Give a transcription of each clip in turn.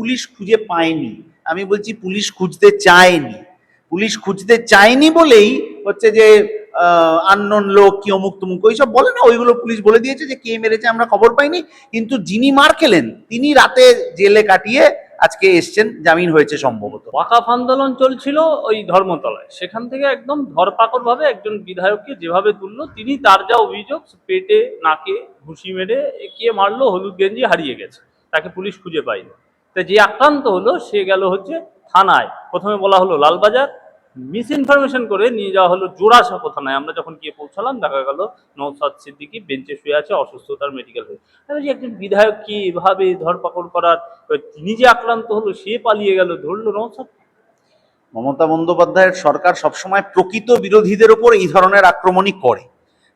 Police খুঁজে পায়নি। আমি বলছি, পুলিশ খুঁজতে চায়নি। পুলিশ খুঁজতে চায়নি বলেই হচ্ছে যে আননোন লোক কি অমুক তুমুক ওইসব বলে না, ওইগুলো পুলিশ বলে দিয়েছে যে, কে মেরেছে আমরা খবর পাইনি। কিন্তু যিনি মার খেলেন, তিনি রাতে জেলে কাটিয়ে আজকে এসছেন, জামিন হয়েছে সম্ভবত। ওয়াকাফ আন্দোলন চলছিল ওই ধর্মতলায়। সেখান থেকে একদম ধরপাকড় ভাবে একজন বিধায়ককে যেভাবে তুললো, তিনি তার যা অভিযোগ, পেটে, নাকে ঘুষি মেরে কে মারলো, হলুদ গেঞ্জি হারিয়ে গেছে। তাকে পুলিশ খুঁজে পায়নি। তা যে আক্রান্ত হলো, সে গেল হচ্ছে থানায়। প্রথমে বলা হলো লালবাজার। মিস ইনফরমেশন করে নিয়ে যাওয়া হলো জোড়াসাঁকো থানায়। আমরা যখন গিয়ে পৌঁছালাম, দেখা গেল নৌসাদ সিদ্দিকি বেঞ্চে শুয়ে আছে, অসুস্থতার মেডিকেল হয়ে। যে একজন বিধায়ক কি এভাবে ধরপাকড় করার, তিনি যে আক্রান্ত হলো, সে পালিয়ে গেল? ধরলো নৌসাদ মমতা বন্দ্যোপাধ্যায়ের সরকার সবসময় প্রকৃত বিরোধীদের ওপর এই ধরনের আক্রমণই করে।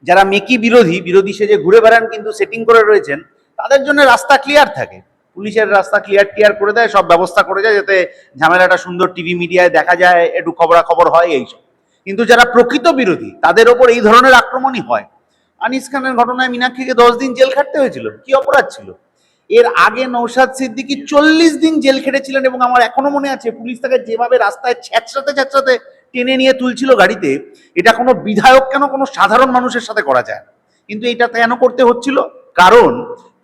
যারা মেকি বিরোধী বিরোধী সেজে ঘুরে বেড়ান, কিন্তু সেটিং করে রয়েছেন, তাদের জন্য রাস্তা ক্লিয়ার থাকে। পুলিশের রাস্তা ক্লিয়ার টিয়ার করে দেয়, সব ব্যবস্থা করে যায় যাতে ঝামেলাটা সুন্দর টিভি মিডিয়ায় দেখা যায়, একটু খবরাখবর হয় এইসব কিন্তু যারা প্রকৃত বিরোধী, তাদের ওপর এই ধরনের আক্রমণই হয়। আনিস খানের ঘটনায় মীনাক্ষীকে দশ দিন জেল খাটতে হয়েছিল, কি অপরাধ ছিল? এর আগে নৌসাদ সিদ্দিকি চল্লিশ দিন জেল খেটেছিলেন এবং আমার এখনও মনে আছে, পুলিশ তাকে যেভাবে রাস্তায় ছ্যাঁচড়াতে ছ্যাঁচড়াতে টেনে নিয়ে তুলছিল গাড়িতে, এটা কোনো বিধায়ক কেন কোনো সাধারণ মানুষের সাথে করা যায়। কিন্তু এটা কেন করতে হচ্ছিল? কারণ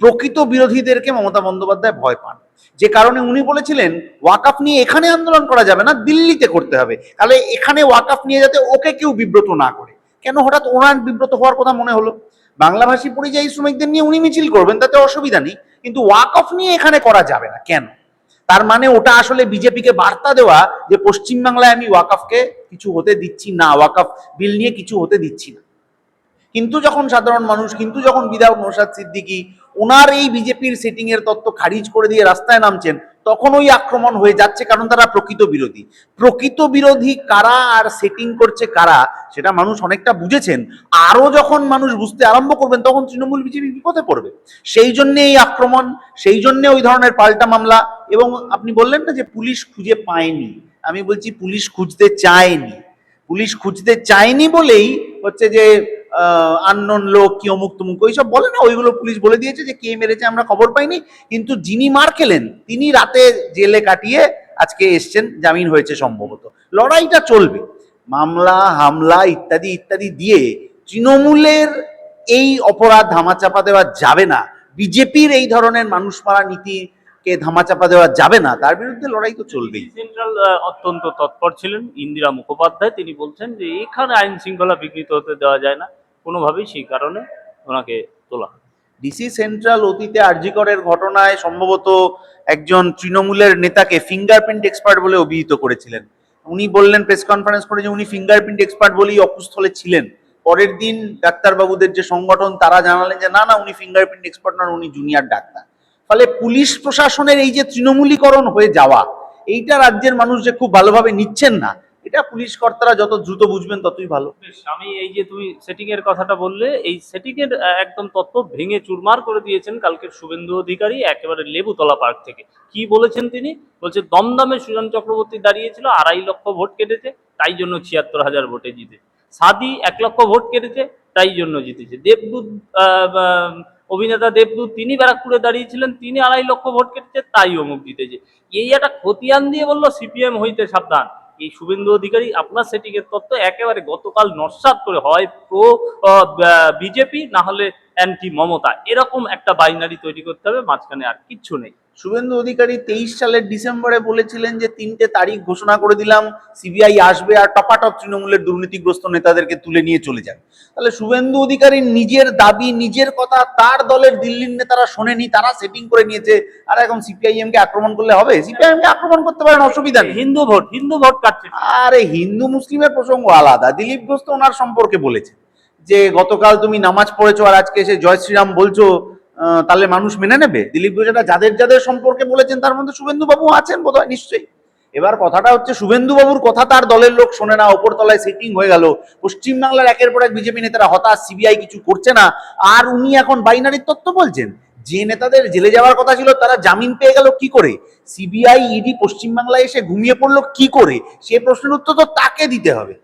প্রকৃত বিরোধীদেরকে মমতা বন্দ্যোপাধ্যায় ভয় পান। যে কারণে উনি বলেছিলেন, ওয়াকাফ নিয়ে এখানে আন্দোলন করা যাবে না, দিল্লিতে করতে হবে। তাহলে এখানে ওয়াকাফ নিয়ে যাতে ওকে কেউ বিব্রত না করে। কেন হঠাৎ ওনার বিব্রত হওয়ার কথা মনে হলো? বাংলাভাষী পরিযায়ী শ্রমিকদের নিয়ে উনি মিছিল করবেন, তাতে অসুবিধা নেই। কিন্তু ওয়াকফ নিয়ে এখানে করা যাবে না, কেন? তার মানে ওটা আসলে বিজেপিকে বার্তা দেওয়া যে, পশ্চিমবাংলায় আমি ওয়াকফকে কিছু হতে দিচ্ছি না, ওয়াকফ বিল নিয়ে কিছু হতে দিচ্ছি না। কিন্তু যখন সাধারণ মানুষ, কিন্তু যখন বিধায়ক নৌসাদ সিদ্দিকি ওনার এই বিজেপির সেটিং এর তত্ত্ব খারিজ করে দিয়ে রাস্তায় নামছেন, তখন ওই আক্রমণ হয়ে যাচ্ছে কারণ তারা প্রকৃত বিরোধী। প্রকৃত বিরোধী কারা আর সেটিং করছে কারা, সেটা মানুষ অনেকটা বুঝেছেন। আরও যখন মানুষ বুঝতে আরম্ভ করবেন, তখন তৃণমূল বিজেপি বিপদে পড়বে। সেই জন্য এই আক্রমণ, সেই জন্য ওই ধরনের পাল্টা মামলা এবং আপনি বললেন না যে পুলিশ খুঁজে পায়নি। আমি বলছি পুলিশ খুঁজতে চায়নি। পুলিশ খুঁজতে চায়নি বলেই হচ্ছে যে আননোন লোক কি অমুক তুমুক, ওইসব বলে না, ওইগুলো পুলিশ বলে দিয়েছে যে কে মেরেছে, আমরা খবর পাইনি। কিন্তু যিনি মার খেলেন, তিনি রাতে জেলে কাটিয়ে আজকে এসছেন, জামিন হয়েছে সম্ভবত। লড়াইটা চলবে। মামলা, হামলা ইত্যাদি ইত্যাদি দিয়ে তৃণমূলের এই অপরাধ ধামাচাপা দেওয়া যাবে না। বিজেপির এই ধরনের মানুষ মারা নীতি নীতিকে ধামাচাপা দেওয়া যাবে না। তার বিরুদ্ধে লড়াই তো চলবেই। সেন্ট্রাল অত্যন্ত তৎপর ছিলেন ইন্দিরা মুখোপাধ্যায়। তিনি বলছেন যে এখানে আইন শৃঙ্খলা বিঘ্নিত হতে দেওয়া যায় না। কোনোভাবেই সেই কারণে ওনাকে তোলা ডিসি সেন্ট্রাল অতীতে আরজিকরের ঘটনায় সম্ভবত একজন তৃণমূলের নেতাকে ফিঙ্গারপ্রিন্ট এক্সপার্ট বলে অভিহিত করেছিলেন। উনি বললেন প্রেস কনফারেন্স করে যে উনি ফিঙ্গারপ্রিন্ট এক্সপার্ট বলেই অকুস্থলে ছিলেন। পরের দিন ডাক্তারবাবুদের যে সংগঠন, তারা জানালেন যে না না, উনি ফিঙ্গারপ্রিন্ট এক্সপার্ট নন, উনি জুনিয়র ডাক্তার। ফলে পুলিশ প্রশাসনের এই যে তৃণমূলীকরণ হয়ে যাওয়া, এইটা রাজ্যের মানুষ যে খুব ভালোভাবে নিচ্ছেন না এটা পুলিশ কর্তারা যত দ্রুত বুঝবেন ততই ভালো। আমি এই যে তুমি সেটিং এর কথাটা বললে, এই সেটিং এর একদম তত্ত্ব ভেঙে চুরমার করে দিয়েছেন কালকের শুভেন্দু অধিকারী, একেবারে লেবুতলা পার্ক থেকে। কি বলেছেন তিনি? বলছে, দমদমে সুজন চক্রবর্তী দাঁড়িয়েছিল, আড়াই লক্ষ ভোট কেটেছে, তাই জন্য ছিয়াত্তর হাজার ভোটে জিতে সাদি এক লক্ষ ভোট কেটেছে, তাই জন্য জিতেছে। দেবদূত অভিনেতা দেবদূত তিনি ব্যারাকপুরে দাঁড়িয়েছিলেন, তিনি আড়াই লক্ষ ভোট কেটেছে তাই অমুক জিতেছে এই একটা খতিয়ান দিয়ে বলল, সিপিএম হইতে সাবধান। এই শুভেন্দু অধিকারী, আপনার সেটিং এর তত্ত্ব একেবারে গতকাল নস্বাত করে হয় প্রো বিজেপি, না হলে অ্যান্টি মমতা। এরকম একটা বাইনারি তৈরি করতে হবে, মাঝখানে আর কিচ্ছু নেই। শুভেন্দু অধিকারী তেইশ সালের ডিসেম্বরে বলেছিলেন যে তিনটে তারিখ ঘোষণা করে দিলাম সিবিআই আসবে আর টপাটপ তৃণমূলের দুর্নীতিগ্রস্ত নেতাদেরকে তুলে নিয়ে চলে যাবে তাহলে শুভেন্দু অধিকারীর নিজের দাবি নিজের কথা তার দলের দিল্লির নেতারা শোনেনি তারা সেটিং করে নিয়েছে আর এখন সিপিআইএম কে আক্রমণ করলে হবে? সিপিআইএম কে আক্রমণ করতে পারেন অসুবিধা নেই। হিন্দু ভোট হিন্দু ভোট কাটছে। আরে হিন্দু মুসলিমের প্রসঙ্গ আলাদা। দিলীপ ঘোষ তো ওনার সম্পর্কে বলেছে যে গতকাল তুমি নামাজ পড়েছো আর আজকে এসে জয় শ্রীরাম বলছো তাহলে মানুষ মেনে নেবে? দিলীপ ঘোষ এটা যাদের যাদের সম্পর্কে বলেছেন, তার মধ্যে শুভেন্দু বাবু আছেন বোধহয়, নিশ্চয়ই। এবার কথাটা হচ্ছে শুভেন্দু বাবুর কথা তার দলের লোক শোনে না ওপর তলায় সেটিং হয়ে গেল। পশ্চিমবাংলার একের পর এক বিজেপি নেতারা হতাশ, সিবিআই কিছু করছে না। আর উনি এখন বাইনারির তত্ত্ব বলছেন, যে নেতাদের জেলে যাওয়ার কথা ছিল, তারা জামিন পেয়ে গেল কি করে? সিবিআই ইডি পশ্চিমবাংলায় এসে ঘুমিয়ে পড়ল কি করে? সে প্রশ্নের উত্তর তো তাকে দিতে হবে।